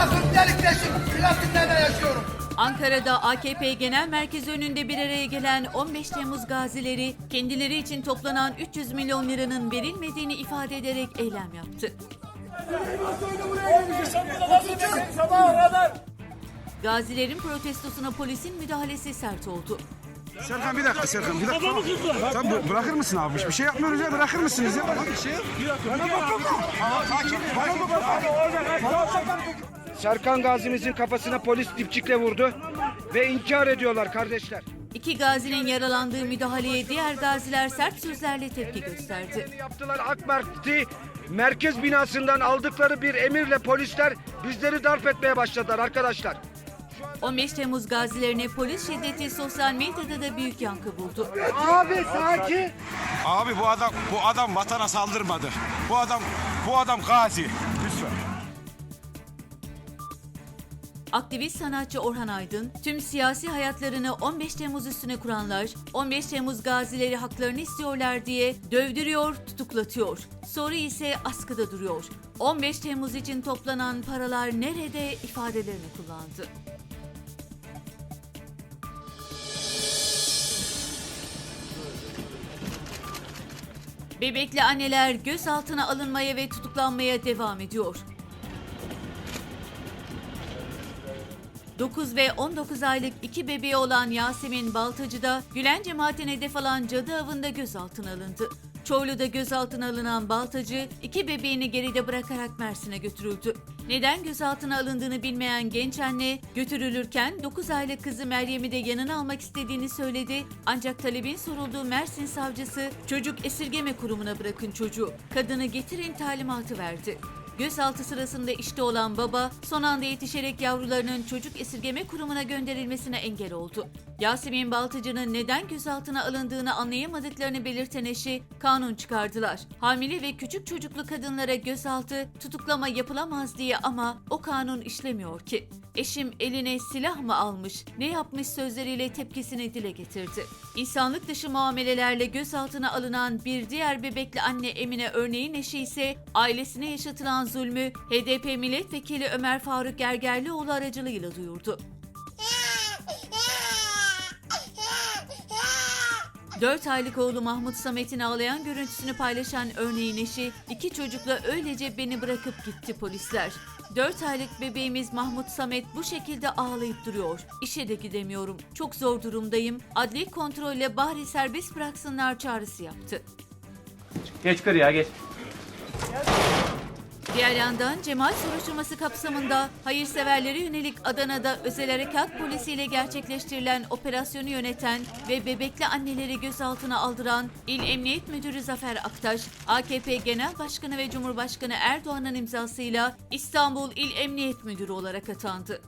bırakın delikleşin. Platinlerle yaşıyorum. Ankara'da AKP Genel Merkezi önünde bir araya gelen 15 Temmuz gazileri kendileri için toplanan 300 milyon liranın verilmediğini ifade ederek eylem yaptı. Gazilerin protestosuna polisin müdahalesi sert oldu. Serkan bir dakika Serkan bir dakika. Sen bu- bırakır mısın abi? Bir şey yapmıyoruz ya bırakır mısınız ya? Bir şey yok. Serkan Gazi'mizin kafasına polis dipçikle vurdu ve inkar ediyorlar kardeşler. İki gazinin yaralandığı müdahaleye diğer gaziler sert sözlerle tepki gösterdi. Yaptılar AK Parti merkez binasından aldıkları bir emirle polisler bizleri darp etmeye başladılar arkadaşlar. 15 Temmuz gazilerine polis şiddeti sosyal medyada da büyük yankı buldu. Abi sakin. Abi bu adam bu adam vatana saldırmadı. Bu adam bu adam gazi. Aktivist sanatçı Orhan Aydın, tüm siyasi hayatlarını 15 Temmuz üstüne kuranlar, 15 Temmuz gazileri haklarını istiyorlar diye dövdürüyor, tutuklatıyor. Soru ise askıda duruyor. 15 Temmuz için toplanan paralar nerede ifadelerini kullandı. Bebekli anneler gözaltına alınmaya ve tutuklanmaya devam ediyor. 9 ve 19 aylık iki bebeği olan Yasemin Baltacı'da Gülen cemaatine hedef alan cadı avında gözaltına alındı. Çorlu'da gözaltına alınan Baltacı, iki bebeğini geride bırakarak Mersin'e götürüldü. Neden gözaltına alındığını bilmeyen genç anne, götürülürken 9 aylık kızı Meryem'i de yanına almak istediğini söyledi. Ancak talebin sorulduğu Mersin savcısı, çocuk esirgeme kurumuna bırakın çocuğu, kadını getirin talimatı verdi. Gözaltı sırasında işte olan baba son anda yetişerek yavrularının çocuk esirgeme kurumuna gönderilmesine engel oldu. Yasemin Baltıcı'nın neden gözaltına alındığını anlayamadıklarını belirten eşi kanun çıkardılar. Hamile ve küçük çocuklu kadınlara gözaltı tutuklama yapılamaz diye ama o kanun işlemiyor ki. Eşim eline silah mı almış, ne yapmış sözleriyle tepkisini dile getirdi. İnsanlık dışı muamelelerle gözaltına alınan bir diğer bebekli anne Emine örneğin eşi ise ailesine yaşatılan zulmü HDP milletvekili Ömer Faruk Gergerlioğlu aracılığıyla duyurdu. 4 aylık oğlu Mahmut Samet'in ağlayan görüntüsünü paylaşan örneğin eşi, iki çocukla öylece beni bırakıp gitti polisler. 4 aylık bebeğimiz Mahmut Samet bu şekilde ağlayıp duruyor. İşe de gidemiyorum. Çok zor durumdayım. Adli kontrolle bari serbest bıraksınlar çağrısı yaptı. Geç kır ya geç. Diğer yandan Cemal soruşturması kapsamında hayırseverlere yönelik Adana'da özel harekat polisiyle gerçekleştirilen operasyonu yöneten ve bebekli anneleri gözaltına aldıran İl Emniyet Müdürü Zafer Aktaş, AKP Genel Başkanı ve Cumhurbaşkanı Erdoğan'ın imzasıyla İstanbul İl Emniyet Müdürü olarak atandı.